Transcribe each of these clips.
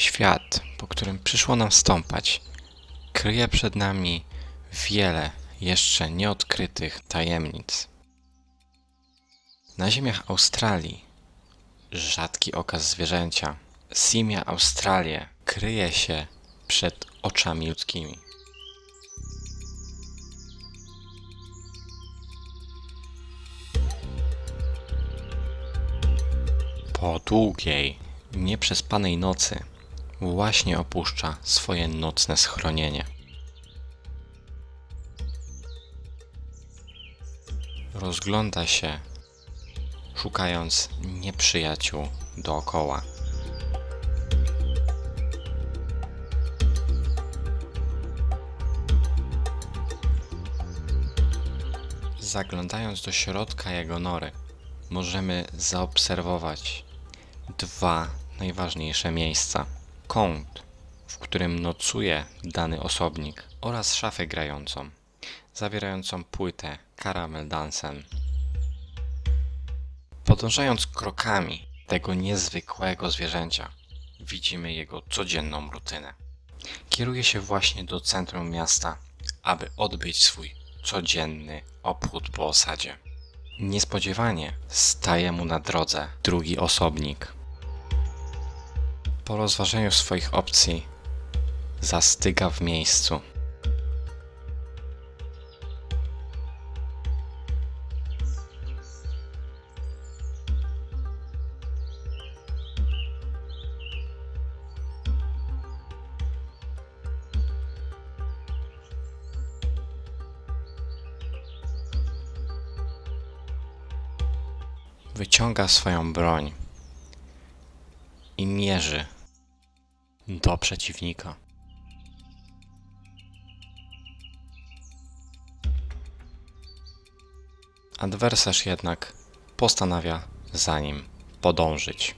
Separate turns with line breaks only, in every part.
Świat, po którym przyszło nam stąpać, kryje przed nami wiele jeszcze nieodkrytych tajemnic. Na ziemiach Australii rzadki okaz zwierzęcia Simia Australie kryje się przed oczami ludzkimi. Po długiej, nieprzespanej nocy właśnie opuszcza swoje nocne schronienie. Rozgląda się, szukając nieprzyjaciół dookoła. Zaglądając do środka jego nory, możemy zaobserwować dwa najważniejsze miejsca. Kąt, w którym nocuje dany osobnik oraz szafę grającą, zawierającą płytę Caramel Dansen. Podążając krokami tego niezwykłego zwierzęcia, widzimy jego codzienną rutynę. Kieruje się właśnie do centrum miasta, aby odbyć swój codzienny obchód po osadzie. Niespodziewanie staje mu na drodze drugi osobnik. Po rozważeniu swoich opcji zastyga w miejscu. Wyciąga swoją broń i mierzy do przeciwnika. Adwersarz jednak postanawia za nim podążyć.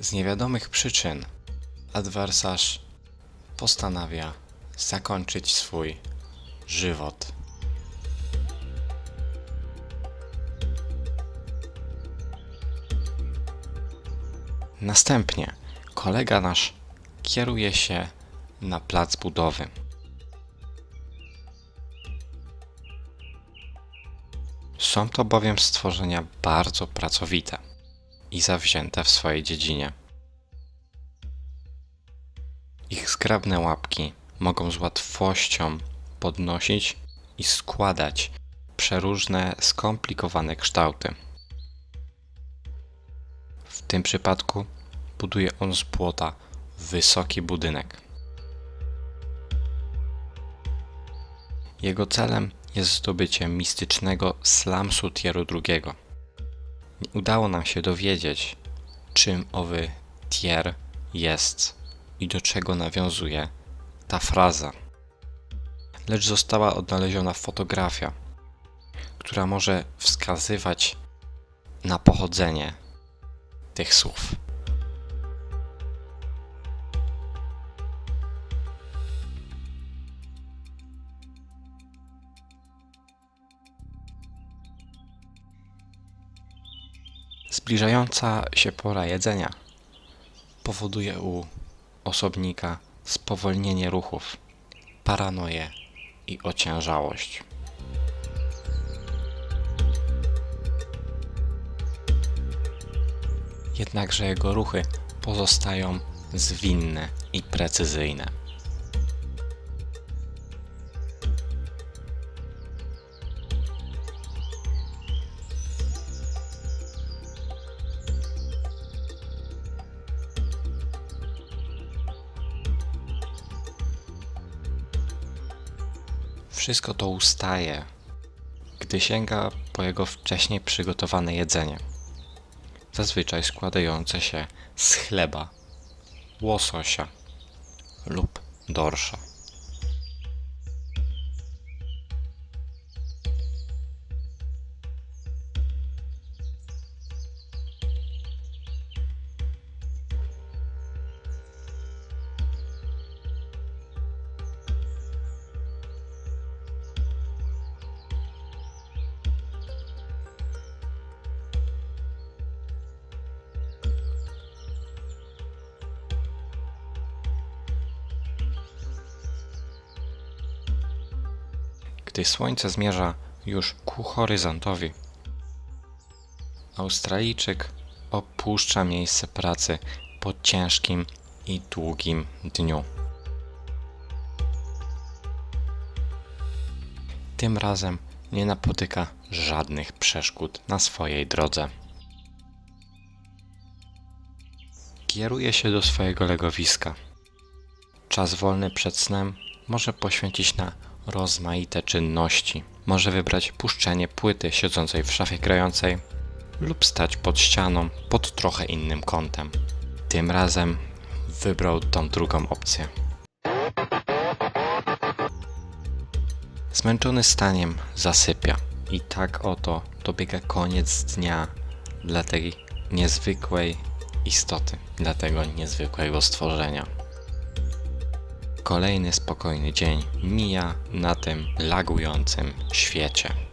Z niewiadomych przyczyn adwersarz postanawia zakończyć swój żywot. Następnie kolega nasz kieruje się na plac budowy. Są to bowiem stworzenia bardzo pracowite i zawzięte w swojej dziedzinie. Ich zgrabne łapki mogą z łatwością podnosić i składać przeróżne skomplikowane kształty. W tym przypadku buduje on z płota wysoki budynek. Jego celem jest zdobycie mistycznego slamsu Tieru II. Nie udało nam się dowiedzieć, czym owy tier jest i do czego nawiązuje ta fraza. Lecz została odnaleziona fotografia, która może wskazywać na pochodzenie tych słów. Zbliżająca się pora jedzenia powoduje u osobnika spowolnienie ruchów, paranoję i ociężałość. Jednakże jego ruchy pozostają zwinne i precyzyjne. Wszystko to ustaje, gdy sięga po jego wcześniej przygotowane jedzenie, zazwyczaj składające się z chleba, łososia lub dorsza. Gdy słońce zmierza już ku horyzontowi. Australijczyk opuszcza miejsce pracy po ciężkim i długim dniu. Tym razem nie napotyka żadnych przeszkód na swojej drodze. Kieruje się do swojego legowiska. Czas wolny przed snem może poświęcić na rozmaite czynności. Może wybrać puszczenie płyty siedzącej w szafie grającej lub stać pod ścianą pod trochę innym kątem. Tym razem wybrał tą drugą opcję. Zmęczony staniem zasypia i tak oto dobiega koniec dnia dla tej niezwykłej istoty, dla tego niezwykłego stworzenia. Kolejny spokojny dzień mija na tym lagującym świecie.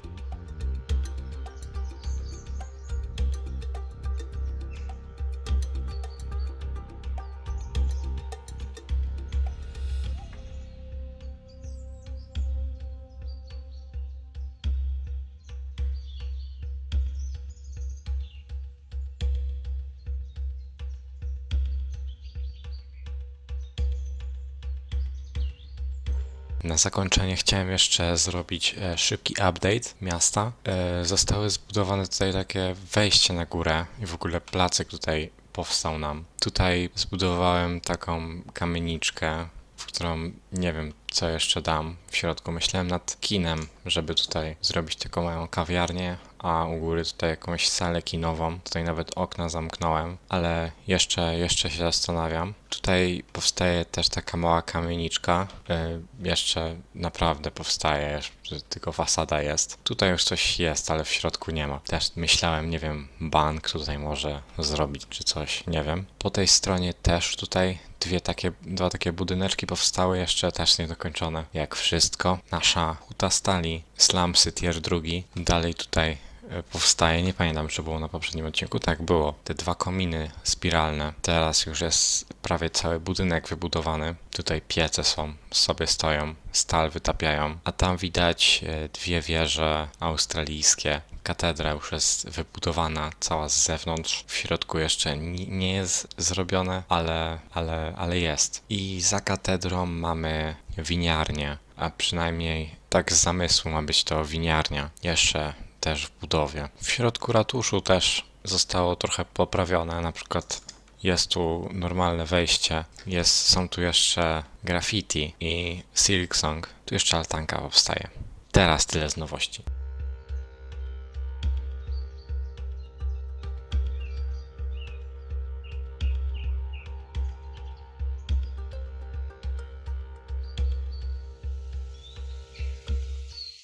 Na zakończenie chciałem jeszcze zrobić e, szybki update miasta. E, zostały zbudowane tutaj takie wejście na górę i w ogóle placek tutaj powstał nam. Tutaj zbudowałem taką kamieniczkę, w którą nie wiem co jeszcze dam w środku. Myślałem nad kinem, żeby tutaj zrobić taką małą kawiarnię, a u góry tutaj jakąś salę kinową. Tutaj nawet okna zamknąłem, ale jeszcze, jeszcze się zastanawiam. Tutaj powstaje też taka mała kamieniczka. Y, jeszcze naprawdę powstaje, tylko fasada jest. Tutaj już coś jest, ale w środku nie ma. Też myślałem, nie wiem, bank tutaj może zrobić czy coś, nie wiem. Po tej stronie też tutaj dwie takie, dwa takie budyneczki powstały, jeszcze też niedokończone. Jak wszystko, nasza huta stali, Slum Cityr drugi, dalej tutaj e, powstaje. Nie pamiętam, czy było na poprzednim odcinku. Tak, było. Te dwa kominy spiralne. Teraz już jest prawie cały budynek wybudowany. Tutaj piece są, sobie stoją, stal wytapiają. A tam widać e, dwie wieże australijskie. Katedra już jest wybudowana cała z zewnątrz. W środku jeszcze ni- nie jest zrobione, ale, ale, ale jest. I za katedrą mamy winiarnię, a przynajmniej tak z zamysłu ma być to winiarnia. Jeszcze też w budowie. W środku ratuszu też zostało trochę poprawione, na przykład jest tu normalne wejście, jest, są tu jeszcze graffiti i Silk Song. Tu jeszcze altanka powstaje. Teraz tyle z nowości.